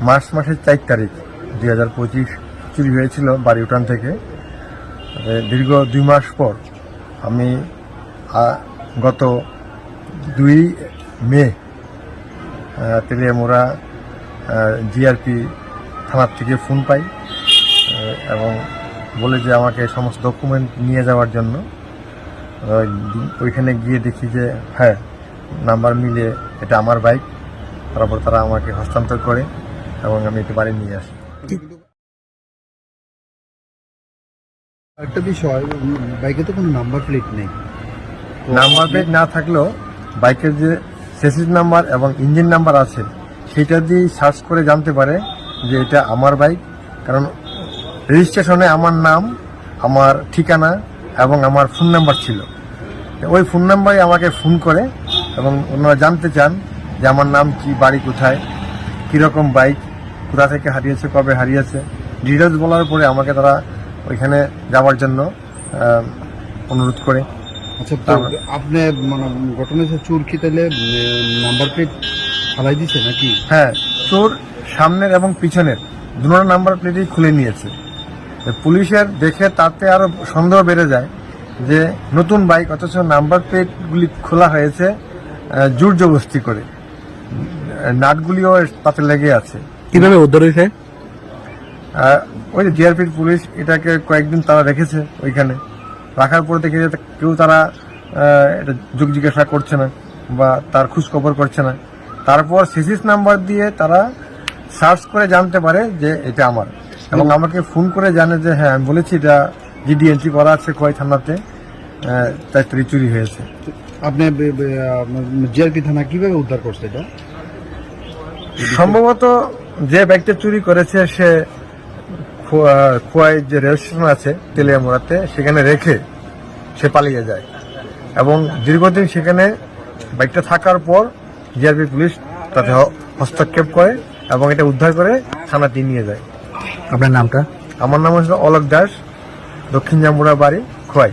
March মাসের চার তারিখ দুই হাজার পঁচিশ চুরি হয়েছিল বাড়ি উঠান থেকে দীর্ঘ দুই মাস পর আমি গত দুই মে তেলিয়ামোড়া জিআরপি থানার থেকে ফোন পাই এবং বলে যে আমাকে সমস্ত ডকুমেন্ট নিয়ে যাওয়ার জন্য ওইখানে গিয়ে দেখি যে হ্যাঁ নাম্বার মিলে এটা আমার বাইক তারপর তারা আমাকে হস্তান্তর করে এবং আমি একটু বাড়ি নিয়ে আসি। একটা বিষয় বাইকে তো কোনো নাম্বার প্লেট নেই। নাম্বার প্লেট না থাকলেও বাইকের যে সেসিস নাম্বার এবং ইঞ্জিন নাম্বার আছে সেটা দিয়ে সার্চ করে জানতে পারে যে এটা আমার বাইক কারণ রেজিস্ট্রেশনে আমার নাম আমার ঠিকানা এবং আমার ফোন নাম্বার ছিল। ওই ফোন নাম্বারে আমাকে ফোন করে এবং ওনারা জানতে চান যে আমার নাম কি বাড়ি কোথায় কীরকম বাইক কোথা থেকে হারিয়েছে কবে হারিয়েছে ডিটেলস বলার পরে আমাকে তারা ওইখানে যাওয়ার জন্য অনুরোধ করে। আচ্ছা আপনি মানে ঘটনা হচ্ছে চোর কি তাহলে নাম্বার প্লেট ফালাই দিছে নাকি? হ্যাঁ চোর সামনের এবং পিছনের দুটো নাম্বার প্লেটই খুলে নিয়েছে। পুলিশের দেখে তাতে আরও সন্দেহ বেড়ে যায় যে নতুন বাইক অথচ নাম্বার প্লেটগুলি খোলা হয়েছে জোর জবস্তি করে। নাটগুলিও তাতে লেগে আছে। কীভাবে উদ্ধার হয়েছে? ওই যে ডিআরপির পুলিশ এটাকে কয়েকদিন তারা রেখেছে ওইখানে। রাখার পরে দেখে যে কেউ তারা এটা যোগ জিজ্ঞাসা করছে না বা তার খোঁজ খবর করছে না। তারপর সিসিস নাম্বার দিয়ে তারা সার্চ করে জানতে পারে যে এটা আমার। এবং আমাকে ফোন করে জানে যে হ্যাঁ আমি বলেছি এটা জিডি এন্ট্রি করা আছে কয় থানাতে তাই চুরি হয়েছে। আপনি জিআরপি থানা কীভাবে উদ্ধার করছে এটা? সম্ভবত যে ব্যক্তি চুরি করেছে সে খোয়া- খোয়াই যে রেল স্টেশন আছে তেলিয়ামোড়াতে সেখানে রেখে সে পালিয়ে যায়। এবং দীর্ঘদিন সেখানে বাইকটা থাকার পর জিআরপি পুলিশ তাতে হস্তক্ষেপ করে এবং এটা উদ্ধার করে থানাতে নিয়ে যায়। আপনার নামটা? আমার নাম হচ্ছে অলোক দাস দক্ষিণ জাম্বুরা বাড়ি খোয়াই।